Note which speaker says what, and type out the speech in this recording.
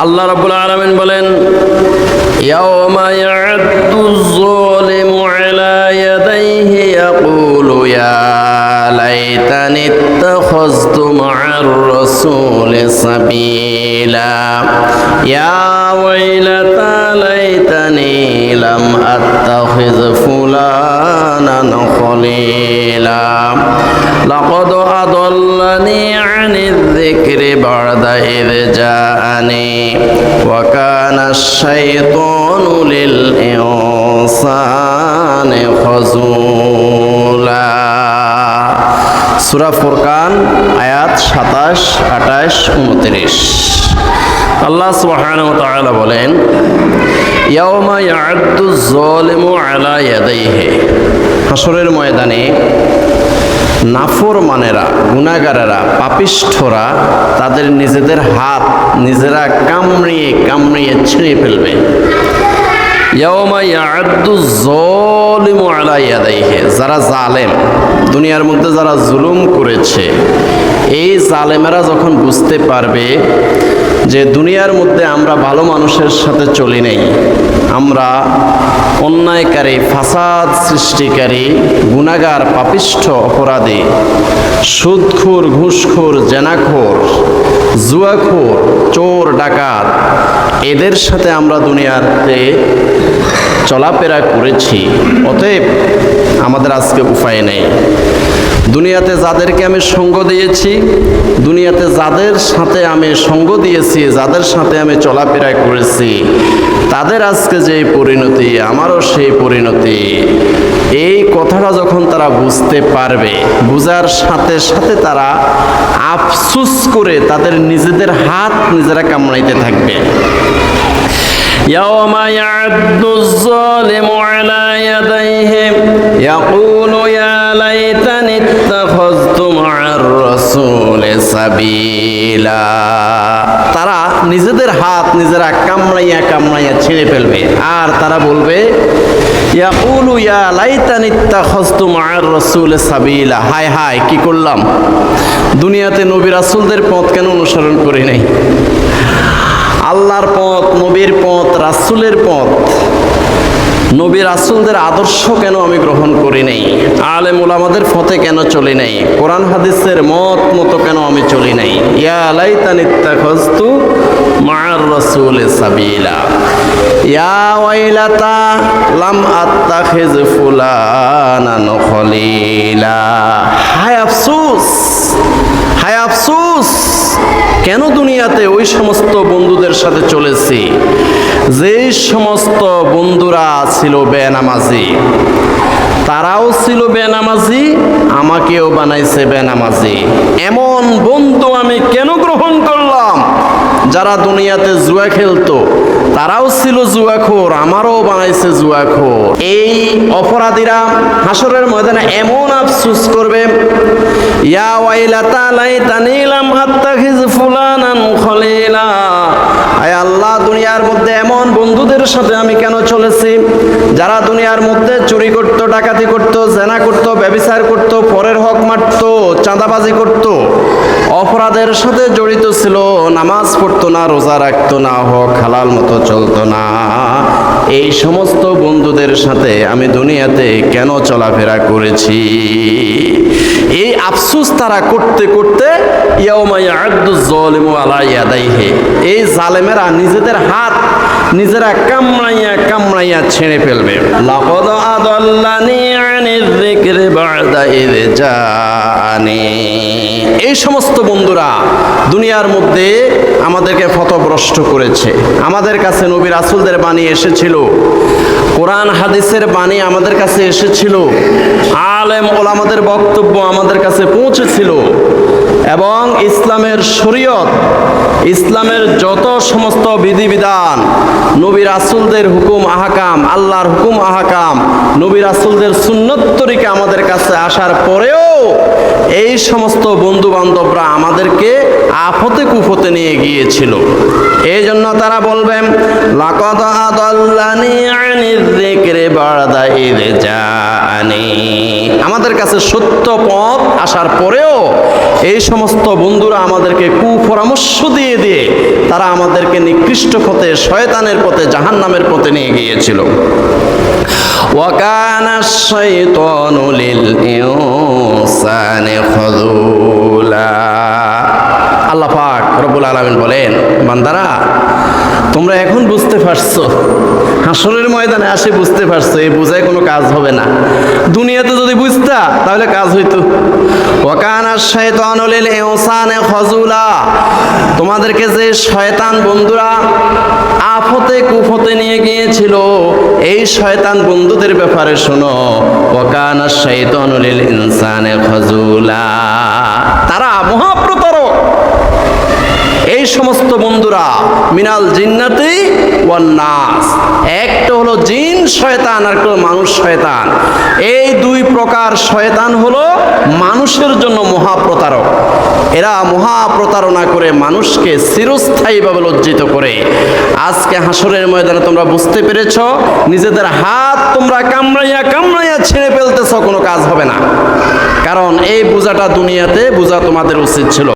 Speaker 1: আল্লাহ রাব্বুল আলামিন বলেন ইয়াওমা ইয়া'দু যালিমু আলা ইয়াদাইহি ইয়াকুলু ইয়া লাইতানি ইত্তাখাযতু মা'আর রাসূলি সাবিলা ইয়া ওয়াইলাতা লাইতানি লাম আত্তা اتخذ فلانا خليلا لقد أضلني عن الذكر بعد إذ جاءني وكان الشيطان للإنسان خذولا সুরা ফুরকান আয়াত সাতাশ আঠাশ উনত্রিশ আল্লাহ সুবহানাহু ওয়া তাআলা বলেন ইয়াওমা ইয়া'আদ্দু যালিমু আলা ময়দানে নাফর মানেরা গুণাগারেরা পাপিষ্ঠরা তাদের নিজেদের হাত নিজেরা কামড়িয়ে কামড়িয়ে ছিঁড়ে ফেলবে। ইয়াওমা ইয়া'আদ্দু যালিমু ইয়াদাইহি যারা জালেম, দুনিয়ার মধ্যে যারা জুলুম করেছে, এই জালেমেরা যখন বুঝতে পারবে যে দুনিয়ার মধ্যে আমরা ভালো মানুষের সাথে চলি নেই, আমরা অন্যায়কারী, ফাসাদ সৃষ্টিকারী গুণাগার পাপিষ্ঠ অপরাধী, সুদখোর, ঘুষখোর, জেনাখোর, জুয়াখোর, চোর, ডাকাত, এদের সাথে আমরা দুনিয়াতে চলাফেরা করেছি। অতএব আমাদের আজকে উপায় নেই। দুনিয়াতে যাদেরকে আমি সঙ্গ দিয়েছি, দুনিয়াতে যাদের সাথে আমি সঙ্গ দিয়েছি, যাদের সাথে আমি চলাফেরা করেছি, তাদের আজকে যে পরিণতি, আমারও সেই পরিণতি। এই কথাটা যখন তারা বুঝতে পারবে, বুঝার সাথে সাথে তারা আফসুস করে তাদের নিজেদের হাত নিজেরা কামড়াইতে থাকবে। يوم يعد الظالم على يديه يقول يا ليتني اتخذت مع الرسول سبيلا তারা নিজেদের হাত নিজেরা কামড়াইয়া কামড়াইয়া ছিঁড়ে ফেলবে আর তারা বলবে ইয়াকুলু ইয়া লাইতানি ইত্তাখাযতু মা'আর রাসূল সাবিলা হায় হায় কি করলাম দুনিয়াতে নবী রাসূলদের পথ কেন অনুসরণ করি নাই আল্লাহর পথ, নবীর পথ, রাসূলের পথ। নবী রাসূলদের আদর্শ কেন আমি গ্রহণ করি নাই? আলেম ওলামাদের ফতে কেন চলি নাই? কোরআন হাদিসের মত মতো কেন আমি চলি নাই? ইয়া লাইতানি ইত্তাখাযতু মা'আর রাসূল সাবিলা। ইয়া ওয়াইলাতা লাম আত্তাখিজ ফুলানান খলিলা। হায় আফসোস হায় আফসোস কেন দুনিয়াতে ওই সমস্ত বন্ধুদের সাথে চলেছি। যে সমস্ত বন্ধুরা ছিল বেনামাজি, তারাও ছিল বেনামাজি, আমাকেও বানাইছে বেনামাজি। এমন বন্ধু আমি কেন গ্রহণ করলাম যারা দুনিয়াতে জুয়া খেলতো, তারাও ছিল জুয়াখোর, আমারও বানাইছে জুয়াখোর। এই অপরাধীরা হাসরের ময়দানে এমন আফসুস করবে, ইয়া ওয়াইলাতা লাইতানি লাম আত্তাখিজ ফুলানান খলিলা। আয় আল্লাহ, দুনিয়ার মধ্যে এমন বন্ধুদের সাথে আমি কেন চলেছি? যারা দুনিয়ার মধ্যে চুরি করত, ডাকাতি করত, জেনা করত, ব্যবিচার করত, পরের হক মারত, চাঁদাবাজি করত অপরাধের সাথে জড়িত ছিল, নামাজ পড়তো না, রোজা রাখতো না, হক হালাল মতো চলতো না। এই সমস্ত বন্ধুদের সাথে আমি দুনিয়াতে কেন চলাফেরা করেছি? এই আফসুস তারা করতে করতে এই জালেমেরা নিজেদের হাত নিজেরা কামড়াইয়া কামড়াইয়া ছেড়ে ফেলবে। লাকাদ আদাল্লানি আনির যিকরি বা'দা ইয এই সমস্ত বন্ধুরা দুনিয়ার মধ্যে আমাদেরকে ফতভ্রষ্ট করেছে। আমাদের কাছে নবী রাসূলদের বাণী এসেছিল। কোরআন হাদিসের বাণী আমাদের কাছে এসেছিল। আলেম ওলামাদের বক্তব্য আমাদের কাছে পৌঁছেছিল। এবং ইসলামের শরীয়ত, ইসলামের যত সমস্ত বিধিবিধান, নবী রাসূলদের হুকুম, আহাকাম, আল্লাহর হুকুম, আহাকাম, নবী রাসূলদের সুন্নত তরিকা আমাদের কাছে আসার পরেও এই সমস্ত বন্ধু বান্ধবরা আমাদেরকে আফতে কুফতে নিয়ে গিয়েছিল। এই জন্য তারা বলবেন, লাকাদ আদাল্লানি আনিয যিকরি বাদা ইয জাআনি আমাদের কাছে সত্য পথ আসার পরেও এই সমস্ত বন্ধুরা আমাদেরকে কুপরামর্শ দিয়ে দিয়ে তারা আমাদেরকে নিকৃষ্ট পথে শয়তানের পথে জাহান্নামের পথে নিয়ে গিয়েছিল وكان الشيطان للإنسان خذولا আল্লাহ পাক রব্বুল আলামিন বলেন বান্দারা তোমরা এখন বুঝতে পারছ। হাসরের ময়দানে আসে বুঝতে পারছ এই বোঝায় কোনো কাজ হবে না। দুনিয়াতে যদি বুঝতা, তাহলে কাজ হইতো। ওয়াকানা শাইতানুল ইনসানে খজুলা। তোমাদেরকে যে শয়তান বন্ধুরা আফতে কুফতে নিয়ে গিয়েছিল, এই শয়তান বন্ধুদের ব্যাপারে শোনো। ওয়াকানা শাইতানুল ইনসানে খজুলা। তারা মহাপ্রতারক এই সমস্ত বন্ধুরা, মিনাল জিন্নাতি নাস। একটা হলো জিন শয়তান, আর একটা মানুষ শয়তান। এই দুই প্রকার শয়তান হলো মানুষের জন্য মহাপ্রতারক। এরা মহাপ্রতারণা করে মানুষকে চিরস্থায়ীভাবে লজ্জিত করে। আজকে হাসরের ময়দানে তোমরা বুঝতে পেরেছ, নিজেদের হাত তোমরা কামড়াইয়া কামড়াইয়া ছেড়ে ফেলতেছ, কোনো কাজ হবে না। কারণ এই বোঝাটা দুনিয়াতে বোঝা তোমাদের উচিত ছিল।